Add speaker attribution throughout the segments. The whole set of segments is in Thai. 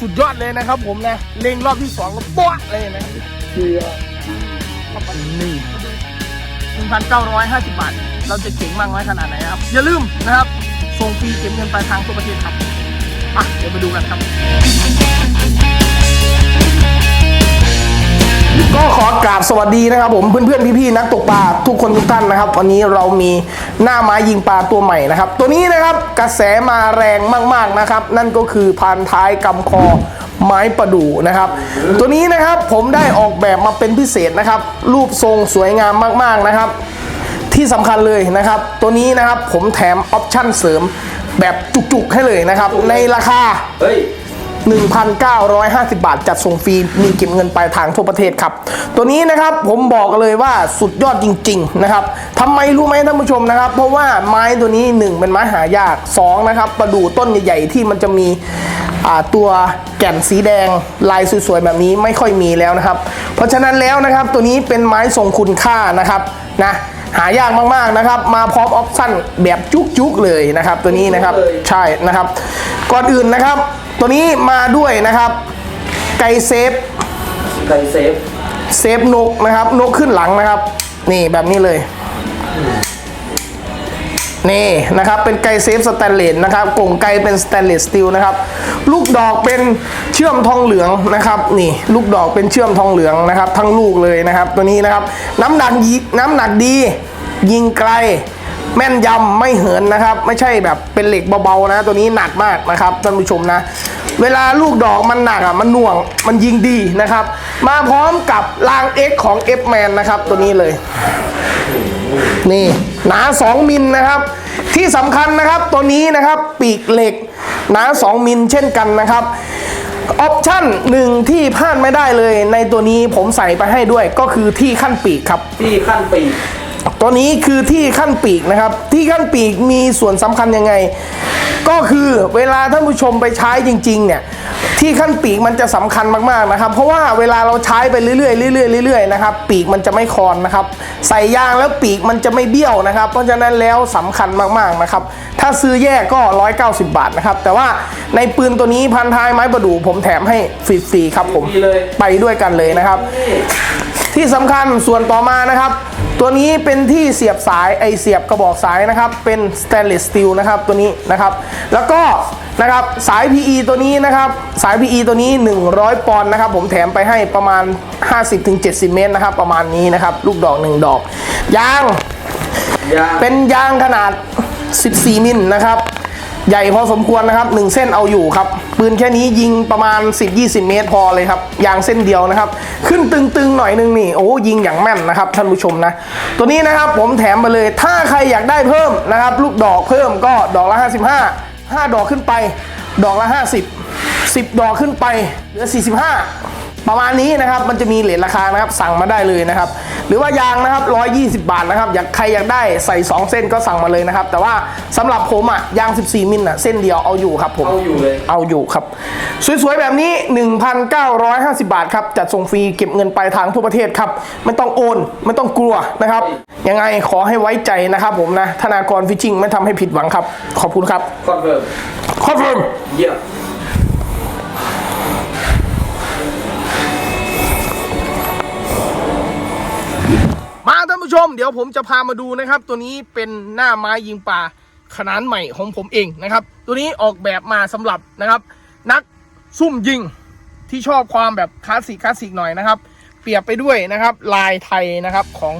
Speaker 1: สุดยอดเลยนะครับผมนะ เล็งรอบที่สองก็ป๊ะเลยนะครับ
Speaker 2: เกียร์
Speaker 1: นี่หนึ่งพันเก้าร้อยห้าสิบบาท เราจะเจ๋งมากน้อยขนาดไหนนะครับ อย่าลืมนะครับส่งฟรีเก็บเงินปลายทางทั่วประเทศครับอะเดี๋ยวไปดูกันครับก็ขอกราบสวัสดีนะครับผมเพื่อนๆพี่ๆนักตกปลาทุกคนทุกท่านนะครับ วันนี้เรามี หน้าไม้ยิงปลาตัวใหม่นะครับ ตัวนี้นะครับกระแสมาแรงมากๆนะครับ นั่นก็คือพานท้ายกำคอไม้ประดู่นะครับ ตัวนี้นะครับผมได้ออกแบบมาเป็นพิเศษนะครับ รูปทรงสวยงามมากๆนะครับ ที่สำคัญเลยนะครับ ตัวนี้นะครับผมแถมออปชั่นเสริมแบบจุกๆให้เลยนะครับ ในราคา
Speaker 2: เฮ้ย
Speaker 1: 1,950 บาท จัดส่งฟรีมีเก็บเงินปลายทางทั่วประเทศครับ ตัวนี้นะครับผมบอกเลยว่าสุดยอดจริง ๆ นะครับทำไมรู้ไหมท่านผู้ชมนะครับ เพราะว่าไม้ตัวนี้ 1 เป็นไม้หายาก 2 นะครับ ประดู่ต้นใหญ่ๆ ที่มันจะมีตัวแก่นสีแดงลายสวยๆ แบบนี้ไม่ค่อยมีแล้วนะครับ เพราะฉะนั้นแล้วนะครับตัวนี้เป็นไม้ทรงคุณค่านะครับนะหายากมากๆนะครับ มาพร้อมออปชั่นแบบจุกๆเลยนะครับ ตัวนี้นะครับใช่นะครับ ก่อนอื่นนะครับ ตัวนี้มาด้วยนะครับ ไก่เซฟ
Speaker 2: ไก่เซฟ
Speaker 1: เซฟนกนะครับนกขึ้นหลังนะครับ นี่แบบนี้เลยนี่นะครับเป็นไก่เซฟสแตนเลสนะครับกล่องไก่เป็นสแตนเลสสตีลนะครับลูกดอกเป็นเชื่อมทองเหลืองนะครับนี่ลูกดอกเป็นเชื่อมทองเหลืองนะครับ ทั้งลูกเลยนะครับ ตัวนี้นะครับ น้ำหนักยิน้ำหนักดี ยิงไกล แม่นยำไม่เหินนะครับ ไม่ใช่แบบเป็นเหล็กเบาๆนะ ตัวนี้หนักมากนะครับท่านผู้ชมนะ เวลาลูกดอกมันหนักอะมันหน่วงมันยิงดีนะครับ มาพร้อมกับราง X ของ F Man นะครับ ตัวนี้เลย นี่หนา 2 มิลนะครับ ที่สำคัญนะครับตัวนี้นะครับปีกเหล็กหนา 2 มิลเช่นกันนะครับออปชั่นหนึ่งที่พลาดไม่ได้เลย ในตัวนี้ผมใส่ไปให้ด้วยก็คือที่ขั้นปีกครับ
Speaker 2: ที่ขั้นปีก
Speaker 1: ตัวนี้คือที่ขั้นปีกนะครับ ที่ขั้นปีกมีส่วนสำคัญยังไง ก็คือเวลาท่านผู้ชมไปใช้จริงๆเนี่ยที่ขั้นปีกมันจะสำคัญมากๆนะครับ เพราะว่าเวลาเราใช้ไปเรื่อยๆเรื่อยๆเรื่อยๆนะครับปีกมันจะไม่คอนนะครับ ใส่ยางแล้วปีกมันจะไม่เบี้ยวนะครับ เพราะฉะนั้นแล้วสำคัญมากๆนะครับ ถ้าซื้อแยกก็ 190 บาทนะครับ แต่ว่าในปืนตัวนี้พันท้ายไม้ประดู่ผมแถมให้ฟรีๆครับผม
Speaker 2: ฟรีเลย
Speaker 1: ไปด้วยกันเลยนะครับ
Speaker 2: นี่
Speaker 1: ที่สำคัญส่วนต่อมานะครับ ตัวนี้เป็นที่เสียบสายไอเสียบกระบอกสายนะครับ เป็นสเตนเลสสตีลนะครับตัวนี้นะครับ แล้วก็นะครับสาย PE ตัวนี้นะครับ สาย PE ตัวนี้ 100 ปอนด์นะครับ ผมแถมไปให้ประมาณ 50-70 เมตรนะครับ ประมาณนี้นะครับ ลูกดอก 1 ดอกยาง
Speaker 2: ยาง
Speaker 1: เป็นยางขนาด 14 มิลนะครับ ใหญ่พอสมควรนะครับ 1 เส้นเอาอยู่ครับ ปืนแค่นี้ยิงประมาณ 10-20 เมตรพอเลยครับยางเส้นเดียวนะครับ ขึ้นตึงๆหน่อยนึงนี่โอ้ยิงอย่างแม่นนะครับท่านผู้ชมนะ ตัวนี้นะครับผมแถมไปเลยถ้าใครอยากได้เพิ่มนะครับ ลูกดอกเพิ่มก็ดอกละ 55 5 ดอกขึ้นไป ดอกละ 50 10 ดอกขึ้นไปเหลือ45 ประมาณนี้นะครับมันจะมีเลทราคานะครับสั่งมาได้เลยนะครับ หรือว่ายางนะครับ 120 บาทนะครับอยากใครอยากได้ใส่ 2 เส้นก็สั่งมาเลยนะครับ แต่ว่าสำหรับผมอะยาง 14 มิลอะเส้นเดียวเอาอยู่ครับผม
Speaker 2: เอาอยู่เลย
Speaker 1: เอาอยู่ครับ สวยๆแบบนี้ 1,950 บาทครับจัดส่งฟรีเก็บเงินปลายทางทั่วประเทศครับไม่ต้องโอนไม่ต้องกลัวนะครับยังไงขอให้ไว้ใจนะครับผมนะธนากรฟิชชิงไม่ทำให้ผิดหวังครับ ขอบคุณครับ
Speaker 2: คอนเฟิร์ม
Speaker 1: คอนเฟิร์ม
Speaker 2: เยี่ยม
Speaker 1: ชมเดี๋ยวผมจะพามาดูนะครับ ตัวนี้เป็นหน้าไม้ยิงปลาขนาดใหม่ของผมเองนะครับ ตัวนี้ออกแบบมาสำหรับนะครับ นักซุ่มยิงที่ชอบความแบบคลาสสิกคลาสสิกหน่อยนะครับ เปรียบไปด้วยนะครับ ลายไทยนะครับของ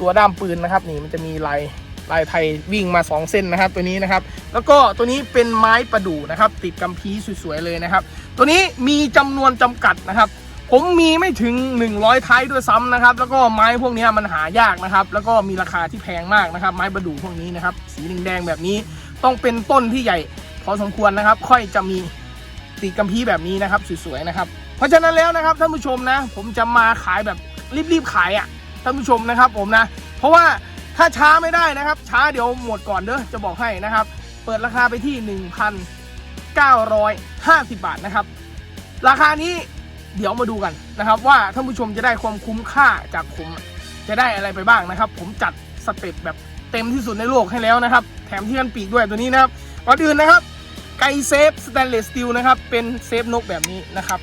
Speaker 1: ตัวด้ามปืนนะครับ นี่มันจะมีลายลายไทยวิ่งมา 2 เส้นนะครับ ตัวนี้นะครับ แล้วก็ตัวนี้เป็นไม้ประดู่นะครับ ติดกำพีสวยๆเลยนะครับ ตัวนี้มีจำนวนจำกัดนะครับ ผมมีไม่ถึง 100ท้ายด้วยซ้ำนะครับ แล้วก็ไม้พวกนี้มันหายากนะครับ แล้วก็มีราคาที่แพงมากนะครับ ไม้ประดู่พวกนี้นะครับ สีแดงแบบนี้ต้องเป็นต้นที่ใหญ่ พอสมควรนะครับ ค่อยจะมีตีกำพีแบบนี้นะครับสวยๆนะครับ เพราะฉะนั้นแล้วนะครับท่านผู้ชมนะ ผมจะมาขายแบบรีบๆขายอะ่ะท่านผู้ชมนะครับ ผมนะ เพราะว่าถ้าช้าไม่ได้นะครับ ช้าเดี๋ยวหมดก่อนเด้อจะบอกให้นะครับ เปิดราคาไปที่ 1,950 บาทนะครับ ราคานี้ เดี๋ยวมาดูกันนะครับ ว่าท่านผู้ชมจะได้ความคุ้มค่าจากผมจะได้อะไรไปบ้างนะครับ ผมจัดสเต็ปแบบเต็มที่สุดในโลกให้แล้วนะครับ แถมที่กันปีกด้วยตัวนี้นะครับก่อนอื่นนะครับ ไกเซฟสแตนเลสสตีลนะครับ เป็นเซฟนกแบบนี้นะครับ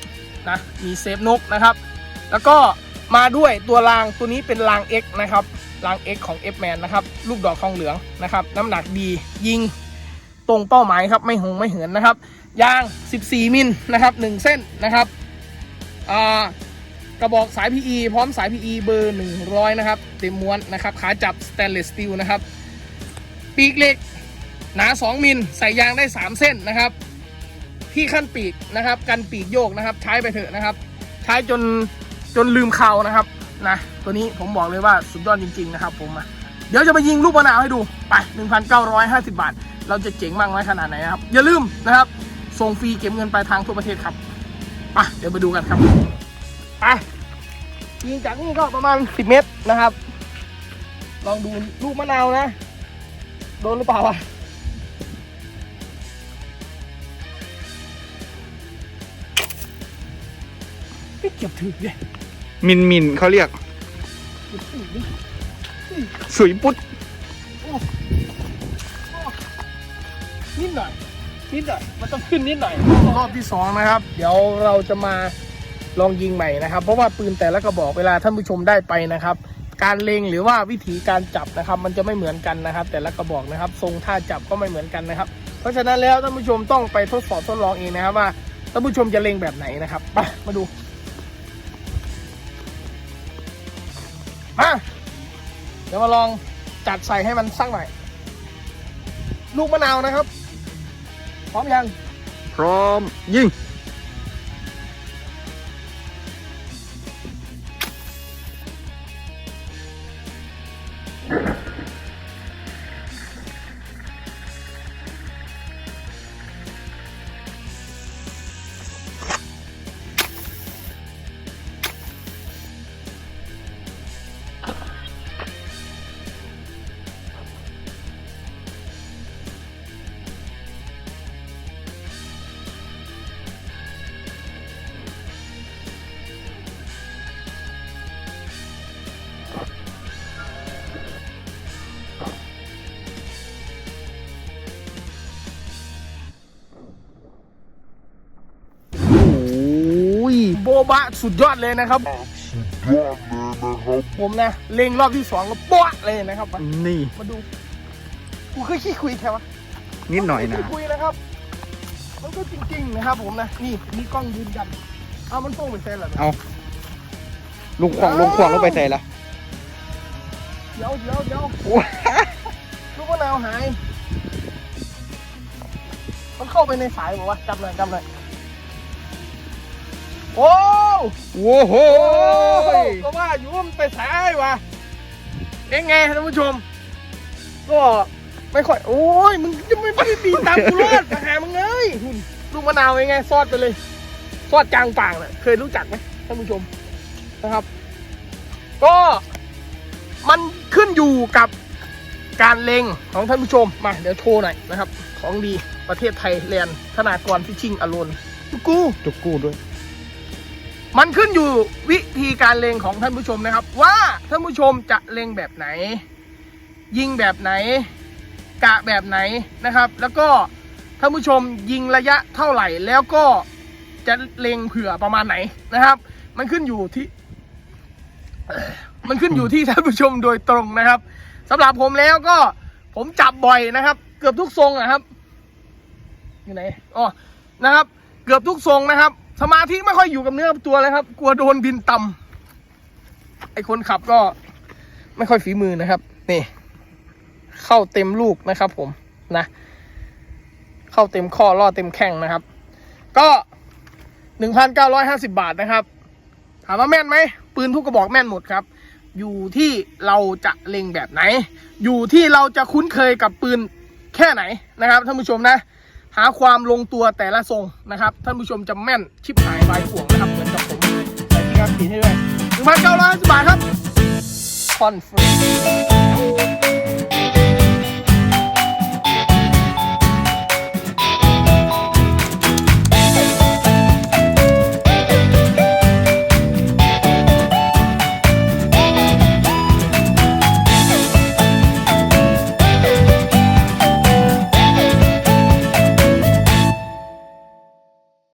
Speaker 1: นะมีเซฟนกนะครับ แล้วก็มาด้วยตัวรางตัวนี้เป็นราง X นะครับราง X ของ F Man นะครับลูกดอกทองเหลืองนะครับน้ำหนักดียิงตรงเป้าหมายครับไม่หงไม่เหินนะครับยาง 14 มิลนะครับ1เส้นนะครับ กระบอกสาย PE พร้อมสาย PE เบอร์ 100 นะครับ เต็มม้วนนะครับ ขาจับสแตนเลสสตีลนะครับ ปีกเหล็กหนา 2 มิล ใส่ยางได้ 3 เส้นนะครับ ที่ขั้นปีกนะครับ กันปีกโยกนะครับ ใช้ไปเถอะนะครับ ใช้จนจนลืมเขานะครับนะตัวนี้ผมบอกเลยว่าสุดยอดจริง ๆ นะครับ ผมเดี๋ยวจะมายิงลูกมะนาวให้ดูไป 1,950 บาท เราจะเจ๋งมากน้อยขนาดไหนนะครับ อย่าลืมนะครับส่งฟรีเก็บเงินปลายทางทั่วประเทศครับ ไปเดี๋ยวไปดูกันครับไปยิงจากนี่ก็ประมาณ 10 เมตรนะครับ ลองดูลูกมะนาวนะ โดนหรือเปล่าวะไม่เก็บถือเลย
Speaker 3: มินมินเขาเรียก
Speaker 1: เก็บถือดิ
Speaker 3: สุยปุ๊ด
Speaker 1: นิดหน่อย นิดหน่อยมันต้องขึ้นนิดหน่อยรอบที่สองนะครับ เดี๋ยวเราจะมาลองยิงใหม่นะครับ เพราะว่าปืนแต่ละกระบอกเวลาท่านผู้ชมได้ไปนะครับ การเล็งหรือว่าวิธีการจับนะครับ มันจะไม่เหมือนกันนะครับ แต่ละกระบอกนะครับ ทรงท่าจับก็ไม่เหมือนกันนะครับ เพราะฉะนั้นแล้วท่านผู้ชมต้องไปทดสอบทดลองเองนะครับว่าท่านผู้ชมจะเล็งแบบไหนนะครับไปมาดูมาเดี๋ยวมาลองจัดใส่ให้มันสักหน่อยลูกมะนาวนะครับ พร้อมยัง
Speaker 3: พร้อมยิง ย
Speaker 1: โบบะสุดยอดเลยนะครับผมนะเล็งรอบที่สองก็โป๊ะเลยนะครับมา
Speaker 3: นี่
Speaker 1: มาดู กูเคยขี้คุยแค่วะ
Speaker 3: นิดหน่อยนะ
Speaker 1: ขี้คุยนะครับ มันก็จริงๆนะครับ ผมนะ นี่มีกล้องยืนยัน เอามันโป้งเป็นแฟนเหรอ
Speaker 3: เอาลุงขวางลุงขวางลงไปใส่ละ
Speaker 1: เดี๋ยวเดี๋ยวเดี๋ยว
Speaker 3: โอ้ย
Speaker 1: ลูกมะนาวหาย มันเข้าไปในสายบอกว่าจับหน่อยจับหน่อย โอ้
Speaker 3: โอ้โห
Speaker 1: โอ้ก็ว่าอยู่ว่ามันไปสายว่ะเองไงท่านผู้ชม ก็ไม่ค่อย โอ้ย มึงจะไม่ไม่ได้ตีตามกูรอดมาหามึงเลยหุ่นลูกมะนาวยังไงซอดไปเลย ซอดจางป่างน่ะ เคยรู้จักไหมท่านผู้ชมนะครับ ก็มันขึ้นอยู่กับการเล็งของท่านผู้ชม มาเดี๋ยวโชว์หน่อยนะครับ ของดีประเทศไทยแลนด์ธนากรฟิชชิงอโลนกู
Speaker 3: จุกกู้ด้วย
Speaker 1: มันขึ้นอยู่วิธีการเล็งของท่านผู้ชมนะครับ ว่าท่านผู้ชมจะเล็งแบบไหน ยิงแบบไหน กะแบบไหนนะครับ แล้วก็ท่านผู้ชมยิงระยะเท่าไหร่ แล้วก็จะเล็งเผื่อประมาณไหนนะครับ มันขึ้นอยู่ที่ มันขึ้นอยู่ที่ท่านผู้ชมโดยตรงนะครับสำหรับผมแล้วก็ผมจับบ่อยนะครับ เกือบทุกทรงนะครับ อยู่ไหนอ๋อนะครับ เกือบทุกทรงนะครับ สมาธิไม่ค่อยอยู่กับเนื้อตัวเลยครับ กลัวโดนบินต่ำไอคนขับก็ไม่ค่อยฝีมือนะครับ นี่ เข้าเต็มลูกนะครับ ผมนะ เข้าเต็มข้อล่อเต็มแข้งนะครับ ก็หนึ่งพันเก้าร้อยห้าสิบาทนะครับ ถามว่าแม่นไหมปืนทุกกระบอกแม่นหมดครับ อยู่ที่เราจะเล็งแบบไหน อยู่ที่เราจะคุ้นเคยกับปืนแค่ไหนนะครับท่านผู้ชมนะ หาความลงตัวแต่ละทรงนะครับท่านผู้ชมจะแม่นชิบหายบายห่วงนะครับเหมือนกับผมใส่ที่ครับสีให้ด้วยหนึ่งพันเก้าร้อยห้าสิบบาทครับคอนเฟรน